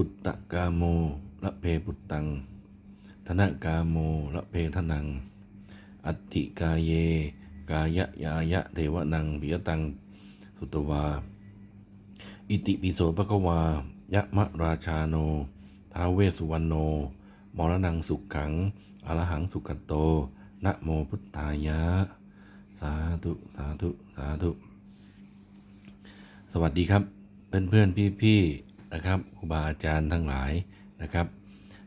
ปุตตะกาโมละเพปุตตัง ธนกาโมละเพทนัง อัตติกาเย กายะยายะเทวนังปิยตัง สุตวา อิติปิโสภควายะมะราชาโน ท้าเวสุวรรณโน มรณังสุขขัง อรหังสุขโต นะโมพุทธายะ สาธุ สาธุ สาธุ สวัสดีครับ เพื่อนเพื่อนพี่พี่ นะครับครูบาอาจารย์ทั้งหลายนะครับ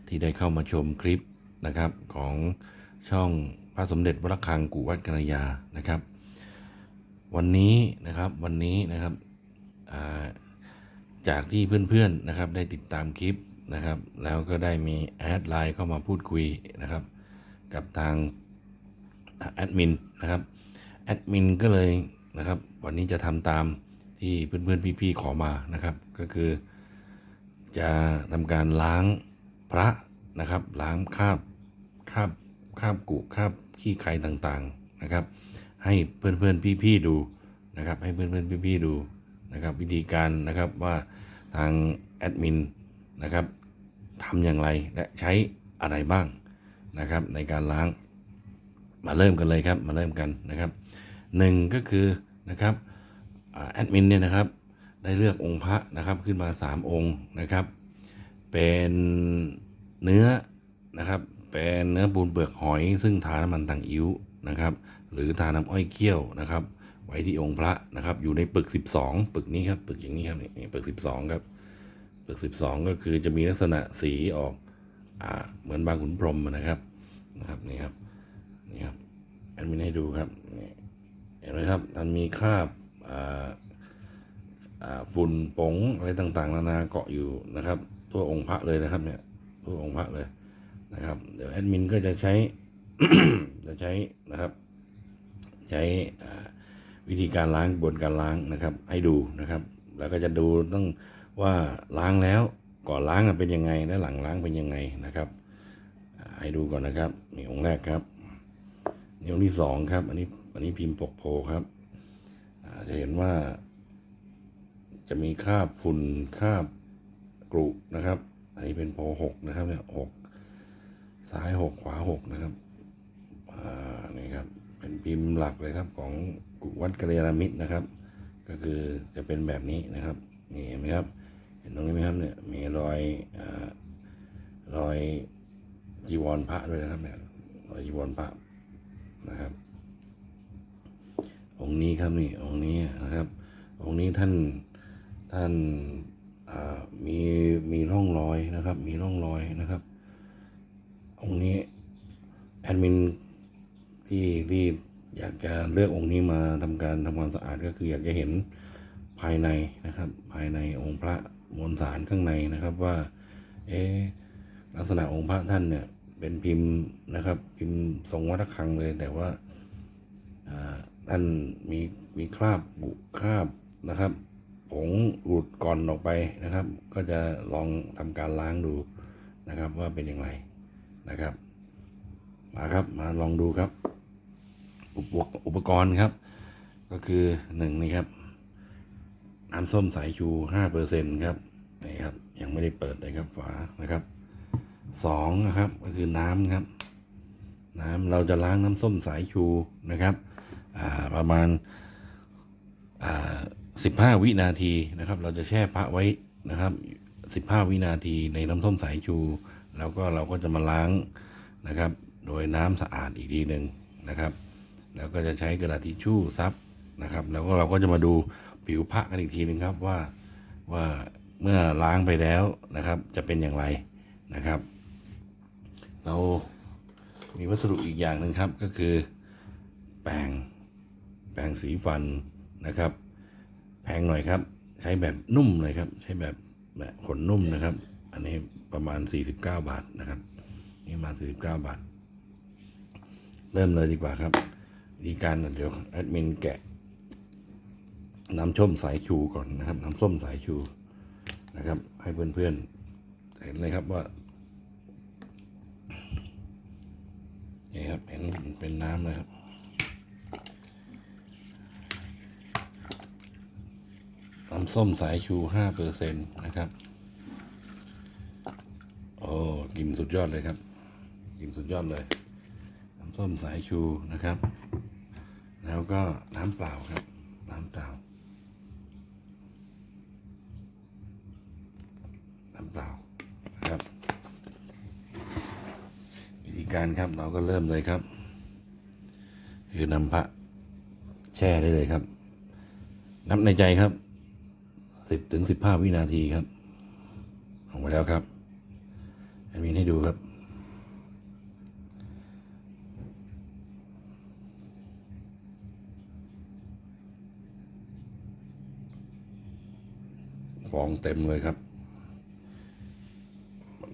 ที่ได้เข้ามาชมคลิปนะครับของช่องพระสมเด็จวรคังกุวัดกัญญานะครับ วันนี้นะครับวันนี้นะครับจากที่เพื่อนๆนะครับได้ติดตามคลิปนะครับ แล้วก็ได้มีแอดไลน์เข้ามาพูดคุยนะครับ กับทางแอดมินนะครับแอดมินก็เลยนะครับ วันนี้จะทำตามที่เพื่อนๆพี่ๆขอมานะครับ ก็คือ จะทำการล้างพระนะครับ ล้างคราบคราบคราบกุคราบขี้ใครต่างๆนะครับ ให้เพื่อนๆพี่ๆดูนะครับ ให้เพื่อนๆพี่ๆดูนะครับ วิธีการนะครับว่าทางแอดมินนะครับทำอย่างไรและใช้อะไรบ้างนะครับในการล้าง มาเริ่มกันเลยครับมาเริ่มกันนะครับหนึ่งก็คือนะครับแอดมินเนี่ยนะครับ ได้เลือกองค์พระนะครับขึ้นมา 3 องค์นะครับ เป็นเนื้อนะครับเป็นเนื้อปูนเปลือกหอย ซึ่งทาน้ำมันต่างอิ้วนะครับ หรือทาน้ำอ้อยเคี่ยวนะครับ ไว้ที่องค์พระนะครับ อยู่ในปึก 12 ปึกนี้ครับปึกอย่างนี้ครับนี่ปึก 12ครับปึก 12 ก็คือจะมีลักษณะสีออกอเหมือนบางขุนพรหมนะครับนะครับนี่ครับนี่ครับแอดมินให้ดูครับนี่เห็นไหมครับมันมีคราบอ่า ฝุ่นผงอะไรต่างๆ นานาเกาะอยู่นะครับตัวองค์พระเลยนะครับเนี่ยตัวองค์พระเลยนะครับ เดี๋ยวแอดมินก็จะใช้จะใช้นะครับ ใช้วิธีการล้างกระบวนการล้างนะครับ ให้ดูนะครับ แล้วก็จะดูต้องว่าล้างแล้วก่อนล้างเป็นยังไงและหลังล้างเป็นยังไงนะครับ ให้ดูก่อนนะครับนี่องค์แรกครับนี่องค์ที่สองครับ อันนี้อันนี้พิมพ์ปกโพครับจะเห็นว่า จะมีคาบฝุ่นคาบกรุนะครับ อันนี้เป็นโพหกนะครับเนี่ยหกซ้ายหกขวาหกนะครับอ่านี่ครับเป็นพิมพ์หลักเลยครับของวัดกระยาณมิตรนะครับ ก็คือจะเป็นแบบนี้นะครับนี่เห็นไหมครับ เห็นตรงนี้ไหมครับเนี่ยมีรอยอารอยจีวรพระด้วยนะครับเนี่ยรอยจีวรพระนะครับ องค์นี้ครับนี่องค์นี้นะครับ องค์นี้ท่าน ท่านมีมีร่องรอยนะครับ มีร่องรอยนะครับองค์นี้แอดมินที่ที่อยากจะเลือกองค์นี้มาทำการทำความสะอาดก็คืออยากจะเห็นภายในนะครับ ภายในองค์พระมวลสารข้างในนะครับว่าเอ๊ลักษณะองค์พระท่านเนี่ยเป็นพิมพ์นะครับ พิมพ์ทรงวัดระฆังเลย แต่ว่าท่านมีมีคราบบุคราบนะครับ ผงหลุดก่อนออกไปนะครับ ก็จะลองทำการล้างดูนะครับว่าเป็นอย่างไรนะครับ มาครับมาลองดูครับ อุปกอุปกรณ์ครับ ก็คือหนึ่งนี่ครับน้ำส้มสายชูห้าเปอร์เซ็นครับนี่ครับ ยังไม่ได้เปิดเลยครับฝานะครับสองนะครับก็คือน้ำครับ น้ำเราจะล้างน้ำส้มสายชูนะครับประมาณ อ่าสิบห้าวินาทีนะครับ เราจะแช่พระไว้นะครับสิบห้าวินาทีในน้ำส้มสายชู แล้วก็เราก็จะมาล้างนะครับ โดยน้ำสะอาดอีกทีหนึ่งนะครับ แล้วก็จะใช้กระดาษทิชชู่ซับนะครับ แล้วก็เราก็จะมาดูผิวพระกันอีกทีหนึ่งครับว่าว่าเมื่อล้างไปแล้วนะครับ จะเป็นอย่างไรนะครับ เรามีวัสดุอีกอย่างหนึ่งครับก็คือแปรงแปรงสีฟันนะครับ งหน่อยครับ ใช้แบบนุ่มเลยครับ ใช้แบบแบบขนนุ่มนะครับ อันนี้ประมาณ 49 บาทนะครับ นี่มา 49 บาท เริ่มเลยดีกว่าครับวิธีการเดี๋ยวแอดมินแกะ น้ำส้มสายชูก่อนนะครับ น้ำส้มสายชูนะครับ ให้เพื่อนๆเห็นเลยครับว่านี่ครับเห็นเป็นน้ำนะครับ น้ำส้มสายชูห้าเปอร์เซ็นต์นะครับอิ่มสุดยอดเลยครับอิ่มสุดยอดเลย น้ำส้มสายชูนะครับ แล้วก็น้ำเปล่าครับ น้ำเปล่า น้ำเปล่าครับ วิธีการครับเราก็เริ่มเลยครับ คือนำพระแช่ได้เลยครับ นับในใจครับ สิบถึงสิบห้าวินาทีครับออกมาแล้วครับแอดมินให้ดูครับ ฟองเต็มเลยครับ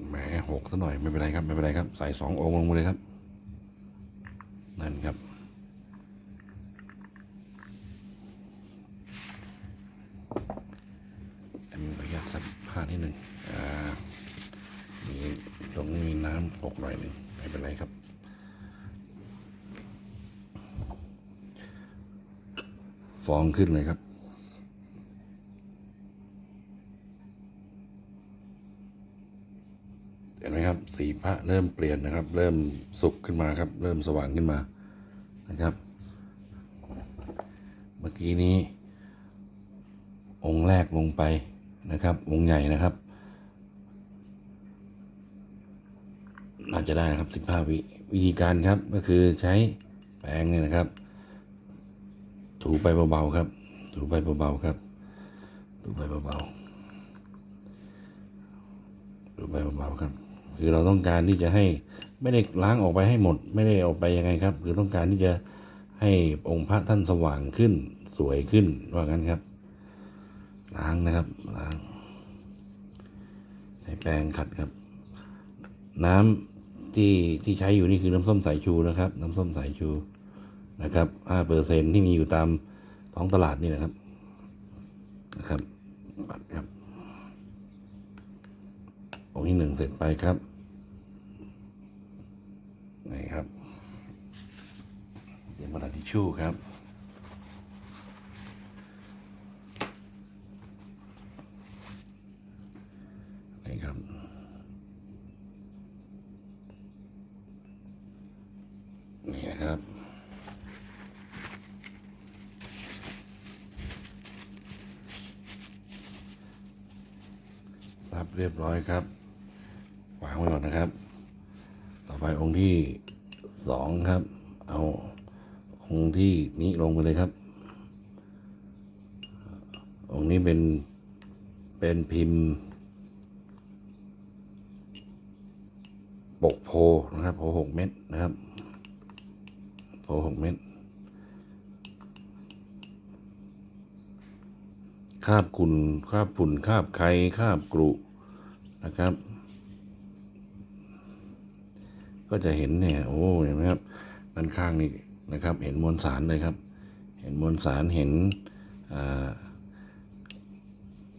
แหมหกซะหน่อยไม่เป็นไรครับ ไม่เป็นไรครับ ใส่สององค์ลงไปเลยครับ นั่นครับ อันนี้ขออนุญาตใส่ผ้านิดหนึ่งอ่ามีตรงนี้มีน้ำตกหน่อยหนึ่ง ไม่เป็นไรครับ ฟองขึ้นเลยครับเห็นไหมครับ สีพระเริ่มเปลี่ยนนะครับ เริ่มสุกขึ้นมาครับ เริ่มสว่างขึ้นมานะครับ เมื่อกี้นี้ องค์แรกลงไปนะครับ องค์ใหญ่นะครับ น่าจะได้นะครับสิบห้าวิวิธีการครับก็คือใช้แปรงเนี่ยนะครับ ถูไปเบาๆครับ ถูไปเบาๆครับ ถูไปเบาๆถูไปเบาๆครับ คือเราต้องการที่จะให้ไม่ได้ล้างออกไปให้หมด ไม่ได้ออกไปยังไงครับ คือต้องการที่จะให้องค์พระท่านสว่างขึ้นสวยขึ้นว่างั้นครับ ล้างนะครับล้างใช้แปรงขัดครับ น้ำ ที่ที่ใช้อยู่นี่คือน้ำส้มสายชูนะครับ น้ำส้มสายชูนะครับห้าเปอร์เซ็นที่มีอยู่ตามท้องตลาดนี่นะครับนะครับปัดครับองค์ที่หนึ่งเสร็จไปครับนี่ครับเดี๋ยวมาดัดทิชชู่ครับนี่ครับ นี่นะครับ ซับเรียบร้อยครับ วางไว้ก่อนนะครับ ต่อไปองค์ที่สองครับ เอาองค์ที่นี้ลงไปเลยครับ องค์นี้เป็นเป็นพิมพ์ ปกโพนะครับโพหกเม็ดนะครับโพหกเม็ดคาบกุ่นคาบฝุ่นคาบไข่คาบกรุ นะครับ ก็จะเห็นเนี่ยโอ้เห็นไหมครับด้านข้างนี่นะครับ เห็นมวลสารเลยครับ เห็นมวลสารเห็นอ่า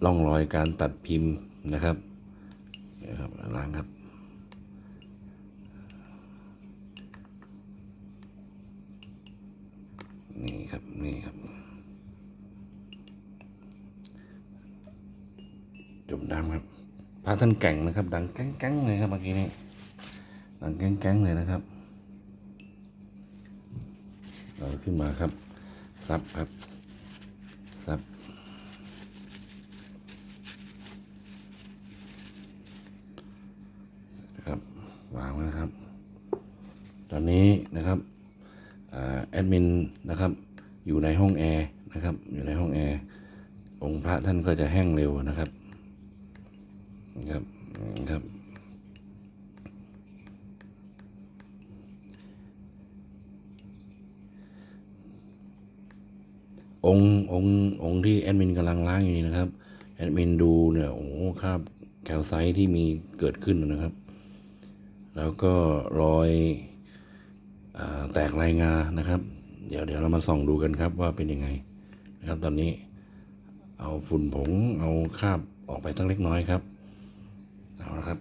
ร่องรอยการตัดพิมพ์นะครับนี่ครับล้างครับนี่ครับนี่ครับจุ่มน้ำครับ ระท่านแก่งนะครับ ดังแก้งๆเลยครับเมื่อกี้นี้ดังแก้งๆเลยนะครับ เราขึ้นมาครับ ซับครับ ซับครับวางไว้นะครับ ตอนนี้นะครับอแอดมินนะครับ อยู่ในห้องแอร์นะครับ อยู่ในห้องแอร์องค์พระท่านก็จะแห้งเร็วนะครับ ครับครับ องค์องค์องค์ที่แอดมินกำลังล้างอยู่นี่นะครับ แอดมินดูเนี่ยโอ้คราบแคลไซต์ที่มีเกิดขึ้นนะครับ แล้วก็รอยอแตกลายงานะครับ เดี๋ยวเดี๋ยวเรามาส่องดูกันครับว่าเป็นยังไงนะครับตอนนี้เอาฝุ่นผงเอาคราบออกไปตั้งเล็กน้อยครับ Ahora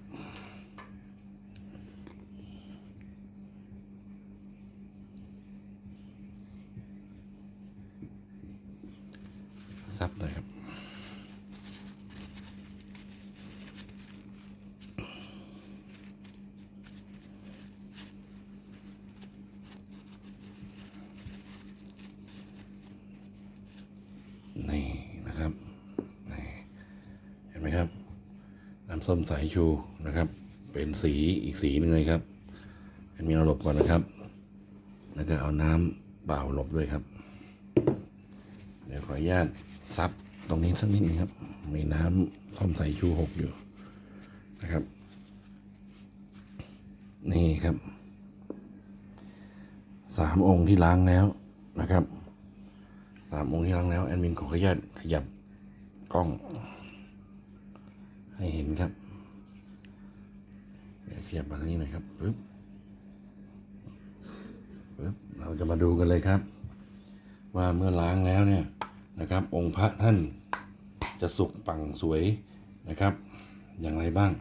ส้มสายชูนะครับ เป็นสีอีกสีหนึ่งเลยครับให้มีเราหลบก่อนนะครับ แล้วก็เอาน้ำเปล่าหลบด้วยครับ เดี๋ยวขออนุญาตซับตรงนี้สักนิดนึงครับ มีน้ำส้มสายชูหกอยู่นะครับ นี่ครับสามองค์ที่ล้างแล้วนะครับสามองค์ที่ล้างแล้วแอดมินขออนุญาตขยับกล้อง ให้เห็นครับ ยับมาทางนี้หน่อยครับปึ๊บปึ๊บเราจะมาดูกันเลยครับ ว่าเมื่อล้างแล้วเนี่ยนะครับ องค์พระท่านจะสุกปังสวยนะครับ อย่างไรบ้าง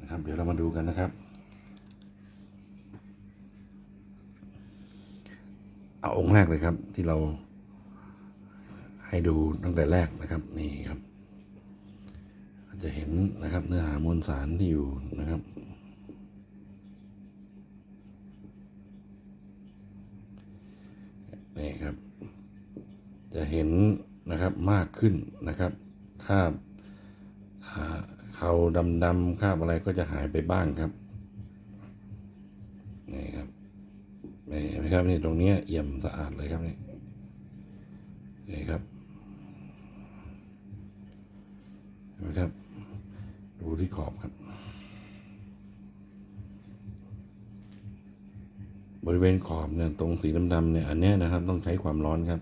นะครับ เดี๋ยวเรามาดูกันนะครับ เอาองค์แรกเลยครับที่เราให้ดูตั้งแต่แรกนะครับนี่ครับจะเห็นนะครับเนื้อหามวลสารที่อยู่นะครับ นี่ครับ จะเห็นนะครับมากขึ้นนะครับคาบเขาดำๆคาบอะไรก็จะหายไปบ้างครับนี่ครับนี่เห็นไหมครับนี่ตรงเนี้ยเอี่ยมสะอาดเลยครับนี่นี่ครับเห็นไหมครับ ดูที่ขอบครับ บริเวณขอบเนี่ยตรงสีดำๆเนี่ยอันนี้นะครับต้องใช้ความร้อนครับ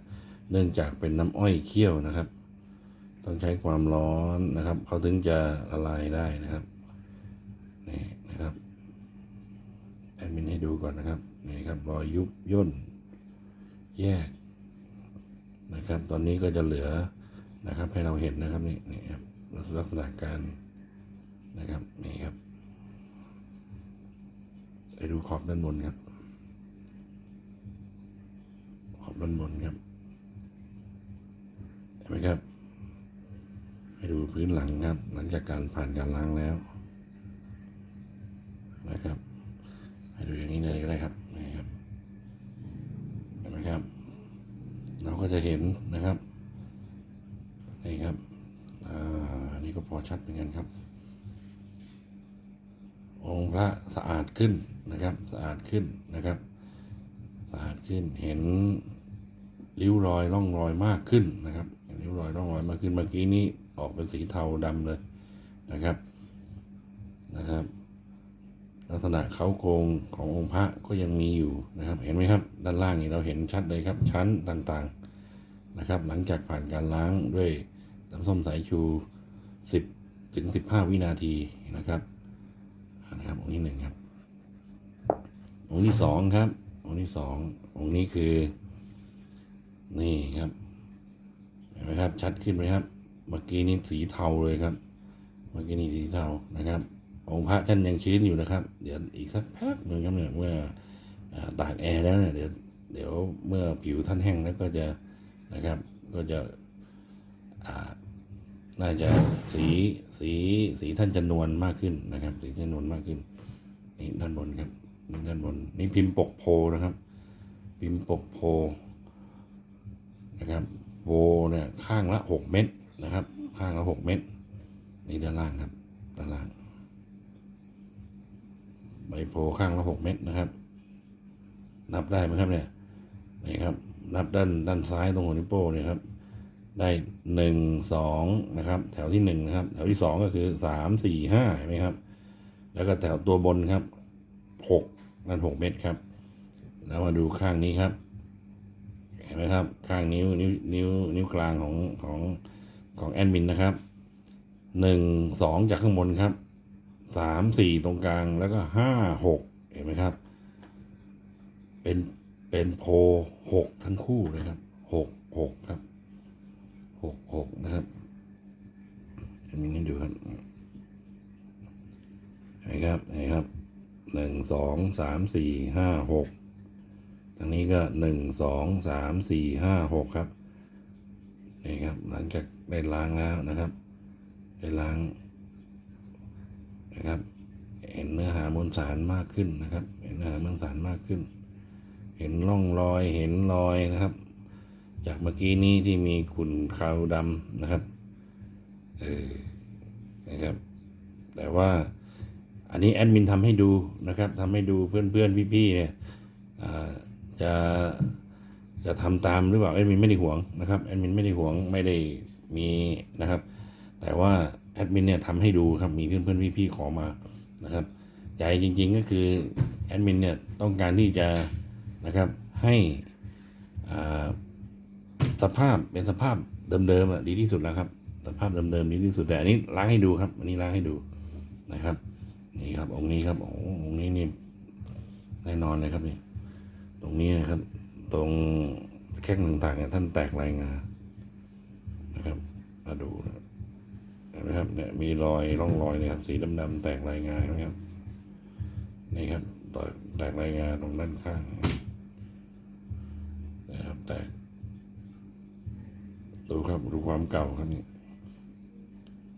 เนื่องจากเป็นน้ำอ้อยเคี่ยวนะครับ ต้องใช้ความร้อนนะครับเขาถึงจะละลายได้นะครับนี่นะครับแอดมินให้ดูก่อนนะครับนี่ครับรอยยุบย่นแยกนะครับ ตอนนี้ก็จะเหลือนะครับให้เราเห็นนะครับนี่นี่ครับลักษณะการนะครับนี่ครับไปดูขอบด้านบนครับ บนบนครับเห็นไหมครับ ให้ดูพื้นหลังครับ หลังจากการผ่านการล้างแล้วนะครับ ให้ดูอย่างนี้เลยก็ได้ครับนี่ครับเห็นไหมครับ เราก็จะเห็นนะครับนี่ครับอ่านนี้ก็พอชัดเหมือนกันครับ องค์พระสะอาดขึ้นนะครับ สะอาดขึ้นนะครับ สะอาดขึ้นเห็น ริ้วรอยร่องรอยมากขึ้นนะครับริ้วรอยร่องรอยมากขึ้นเมื่อกี้นี้ออกเป็นสีเทาดำเลยนะครับนะครับ ลักษณะเขาโครงขององค์พระก็ยังมีอยู่นะครับ เห็นไหมครับ ด้านล่างนี้เราเห็นชัดเลยครับ ชั้นต่างๆนะครับ หลังจากผ่านการล้างด้วยน้ำส้มสายชู 10ถึง15 วินาทีนะครับนะครับองค์ที่หนึ่งครับองค์ที่สองครับองค์ที่สององค์นี้คือ นี่ครับเห็นไหมครับชัดขึ้นไหมครับ เมื่อกี้นี่สีเทาเลยครับ เมื่อกี้นี่สีเทานะครับองค์พระท่านยังชื้นอยู่นะครับ เดี๋ยวอีกสักพักหนึ่งครับเนี่ยเมื่อตากแอร์แล้วเนี่ยเดี๋ยวเดี๋ยวเมื่อผิวท่านแห้งแล้วก็จะนะครับก็จะอ่าน่าจะสีสีสีท่านจะนวลมากขึ้นนะครับ สีท่านนวลมากขึ้นนี่ด้านบนครับนี่ด้านบนนี่พิมพ์ปกโพนะครับ พิมพ์ปกโพ นะครับโพเนี่ยข้างละหกเม็ดนะครับ ข้างละหกเม็ดนี่ด้านล่างครับด้านล่าง ใบโพข้างละหกเม็ดนะครับ นับได้ไหมครับเนี่ยนี่ครับนับด้านด้านซ้ายตรงหัวนิ้วโป้เนี่ยครับได้หนึ่งสองนะครับ แถวที่หนึ่งนะครับ แถวที่สองก็คือสามสี่ห้าเห็นไหมครับ แล้วก็แถวตัวบนครับหกนั่นหกเม็ดครับ แล้วมาดูข้างนี้ครับ เห็นไหมครับ ข้างนิ้วนิ้วนิ้วนิ้วกลางของของของแอดมินนะครับหนึ่งสองจากข้างบนครับสามสี่ตรงกลางแล้วก็ห้าหกเห็นไหมครับ เป็นเป็นโพหกทั้งคู่เลยครับหกหกครับหกหกนะครับแอดมินให้ดูครับเห็นไหมครับเห็นไหมครับหนึ่งสองสามสี่ห้าหก ทางนี้ก็หนึ่งสองสามสี่ห้าหกครับนี่ครับหลังจากได้ล้างแล้วนะครับ ได้ล้างนะครับเห็นเนื้อหามวลสารมากขึ้นนะครับ เห็นเนื้อหามวลสารมากขึ้น เห็นร่องรอยเห็นรอยนะครับ จากเมื่อกี้นี้ที่มีขุ่นขาวดำนะครับเออนะครับ แต่ว่าอันนี้แอดมินทำให้ดูนะครับทำให้ดูเพื่อนเพื่อนๆพี่ๆเนี่ยอ่า จะจะทำตามหรือเปล่าแอดมินไม่ได้หวงนะครับแอดมินไม่ได้หวงไม่ได้มีนะครับ แต่ว่าแอดมินเนี่ยทำให้ดูครับมีเพื่อนเพื่อนพี่ๆขอมานะครับใจจริงๆก็คือแอดมินเนี่ยต้องการที่จะนะครับให้อ่าสภาพเป็นสภาพเดิมๆอะดีที่สุดแล้วครับ สภาพเดิมๆดีที่สุดแต่อันนี้ล้างให้ดูครับ อันนี้ล้างให้ดูนะครับนี่ครับองค์นี้ครับโอ้องค์นี้นี่แน่นอนเลยครับนี่ ตรงนี้นครับ ตรงแข้งต่างๆเนี่ยท่านแตกลายงานะครับมาดูนะเห็นไหมครับเนี่ยมีรอยร่องรอยเนี่ยครับสีดำๆแตกลายงาเห็นไหมครับนี่ครับต่อแตกรายงานตรงด้านข้างนะครับแตกดูครับดูความเก่าครับนี่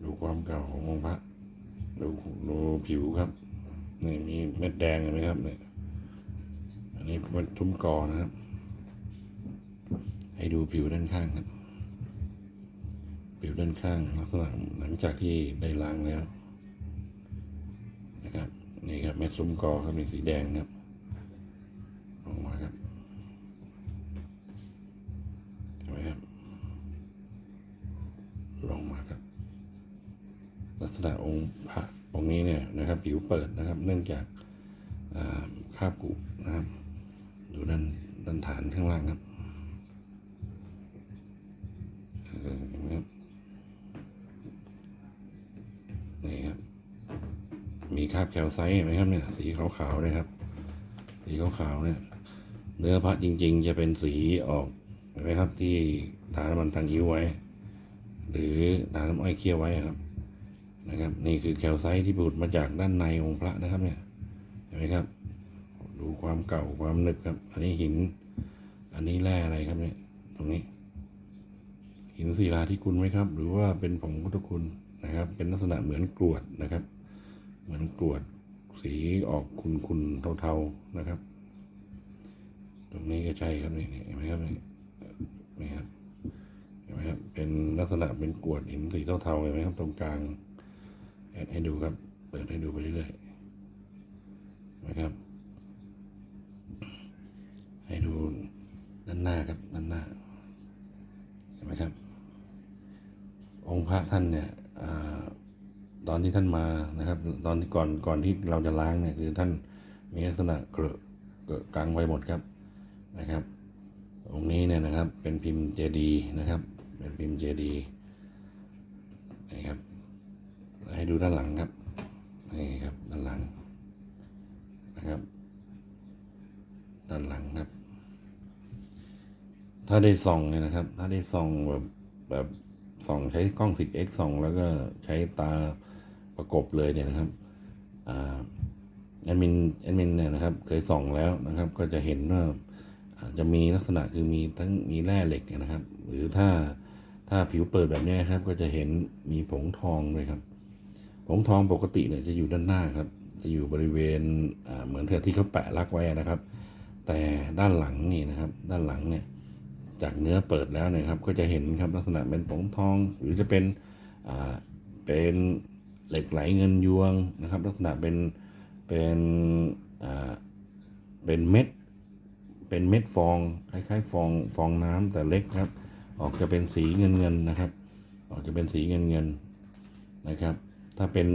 ดูความเก่าขององค์พระดูดูผิวครับนี่มีเม็ดแดงเห็นไหมครับเนี่ย นนี้เป็นทุ่มกอนะครับ ให้ดูผิวด้านข้างครับ ผิวด้านข้างลักษณะหลังจากที่ได้ล้างแล้วนะครับนี่ครับเม็ดซุ้มกอครับเป็นสีแดงครับออกมาครับเห็นไหมครับลงมาครับ ลักษณะองค์พระองค์นี้เนี่ยนะครับ ผิวเปิดนะครับ เนื่องจากคราบกุนะครับ ดูด้านด้านฐานข้างล่างครับนี่ครับ มีคราบแคลไซต์ไหมครับเนี่ย สีขาวๆเลยครับ สีขาวๆเนี่ย เนื้อพระจริง ๆ จะเป็นสีออกเห็นไหมครับ ที่ทาน้ำมันตังยิ้วไว้ หรือทานน้ำอ้อยเคี่ยวไว้ครับ นะครับ นี่คือแคลไซต์ที่ผุดมาจากด้านในองค์พระนะครับเนี่ย เห็นไหมครับ ความเก่าความหนึบครับ อันนี้หิน อันนี้แร่อะไรครับเนี่ยตรงนี้ หินศิลาที่คุณไหมครับ หรือว่าเป็นผงพุทธคุณนะครับ เป็นลักษณะเหมือนกรวดนะครับ เหมือนกรวดสีออกคุณคุณเทาๆนะครับ ตรงนี้ก็ใช่ครับนี่เห็นไหมครับนี่นี่ครับเห็นไหมครับเป็นลักษณะเป็นกรวดหินสีเทาๆเห็นไหมครับ ตรงกลางแอดให้ดูครับ เปิดให้ดูไปเรื่อยๆนะครับ ให้ดูด้านหน้าครับด้านหน้าเห็นไหมครับ องค์พระท่านเนี่ยอตอนที่ท่านมานะครับ ตอนที่ก่อนก่อนที่เราจะล้างเนี่ยคือท่านมีลักษณะเกลอะเกลอะกลางไว้หมดครับนะครับองค์นี้เนี่ยนะครับเป็นพิมพ์เจดีนะครับ เป็นพิมพ์เจดีนะครับให้ดูด้านหลังครับนี่ครับด้านหลังนะครับ ด้านหลังครับ ถ้าได้ส่องเนี่ยนะครับ ถ้าได้ส่องแบบแบบส่องใช้กล้อง 10x ส่องแล้วก็ใช้ตาประกบเลยเนี่ยนะครับอ่าแอดมินแอดมินเนี่ยนะครับ เคยส่องแล้วนะครับ ก็จะเห็นว่าจะมีลักษณะคือมีทั้งมีแร่เหล็กนะครับ หรือถ้าถ้าผิวเปิดแบบนี้นะครับ ก็จะเห็นมีผงทองด้วยครับผงทองปกติเนี่ยจะอยู่ด้านหน้าครับ จะอยู่บริเวณเหมือนเที่เขาแปะลักไว้นะครับ แต่ด้านหลังนี่นะครับ ด้านหลังเนี่ย จากเนื้อเปิดแล้วนะครับ ก็จะเห็นครับลักษณะเป็นผงทอง หรือจะเป็นเป็นเหล็กไหลเงินยวงนะครับ ลักษณะเป็นเป็นเป็นเม็ดเป็นเม็ดฟองคล้ายๆฟองฟองน้ำแต่เล็กครับ ออกจะเป็นสีเงินเงินๆนะครับ ออกจะเป็นสีเงินเงินๆนะครับ ถ้าเป็น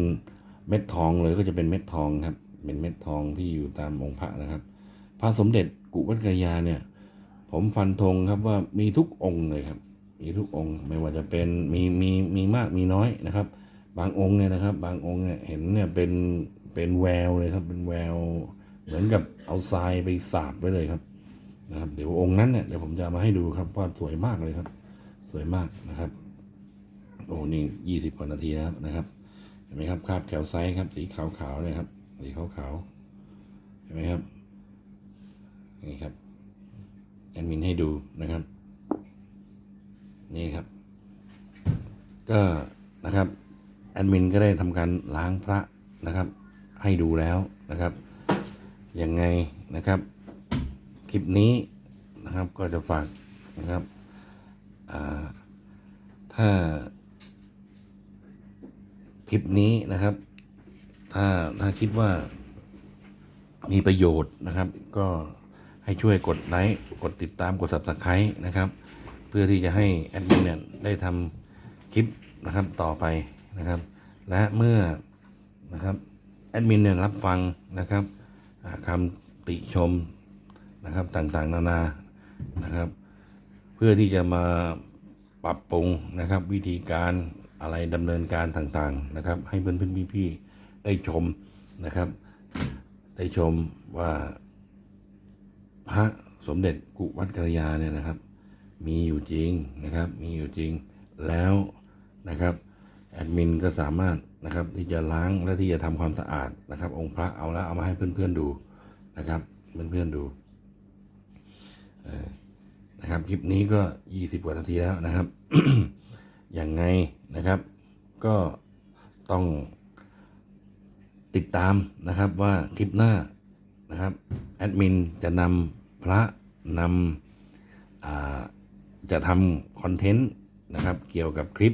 เม็ดทองเลยก็จะเป็นเม็ดทองครับเป็นเม็ดทองที่อยู่ตามองค์พระนะครับ พระสมเด็จกุวัดกระยาเนี่ย ผมฟันธงครับว่ามีทุกองค์เลยครับ มีทุกองค์ไม่ว่าจะเป็นมีมีมีมากมีน้อยนะครับ บางองค์เนี่ยนะครับ บางองค์เนี่ยเห็นเนี่ยเป็นเป็นแววเลยครับ เป็นแวว เหมือนกับเอาทรายไปสาดไว้เลยครับนะครับ เดี๋ยวองค์นั้นเนี่ยเดี๋ยวผมจะมาให้ดูครับเพราสวยมากเลยครับ สวยมากนะครับ โอ้นี่ยี่สิบกว่านาทีแล้วนะครับเห็นไหมครับคราบแคลไซต์ครับ สีขาวๆเนี่ยครับสีขาวๆเห็นไหมครับนี่ครับ แอดมินให้ดูนะครับ นี่ครับ ก็นะครับแอดมินก็ได้ทำการล้างพระนะครับ ให้ดูแล้วนะครับยังไงนะครับ คลิปนี้นะครับก็จะฝากนะครับถ้าคลิปนี้นะครับ ถ้าถ้าคิดว่ามีประโยชน์นะครับก็ ให้ช่วยกดไลค์กดติดตามกด subscribe นะครับ เพื่อที่จะให้แอดมินเนี่ยได้ทำคลิปนะครับต่อไปนะครับ และเมื่อนะครับแอดมินเนี่ยรับฟังนะครับคำติชมนะครับต่างๆ นานานะครับ เพื่อที่จะมาปรับปรุงนะครับ วิธีการอะไรดำเนินการต่างๆนะครับ ให้เพื่อนๆพี่ๆได้ชมนะครับ ได้ชมว่า พระสมเด็จกุวัดกระยาเนี่ยนะครับ มีอยู่จริงนะครับ มีอยู่จริงแล้วนะครับแอดมินก็สามารถนะครับที่จะล้างและที่จะทำความสะอาดนะครับ องค์พระเอาแล้วเอามาให้เพื่อนๆดูนะครับ เพื่อนๆดูนะครับคลิปนี้ก็20กว่านาทีแล้วนะครับอย่างไงนะครับ ก็ต้องติดตามนะครับว่าคลิปหน้านะครับ แอดมินจะนำพระนำจะทำคอนเทนต์นะครับเกี่ยวกับคลิป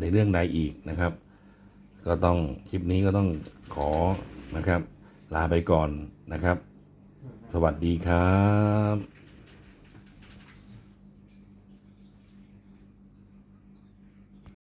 ในเรื่องใดอีกนะครับ ก็ต้องคลิปนี้ก็ต้องขอนะครับ ลาไปก่อนนะครับ สวัสดีครับ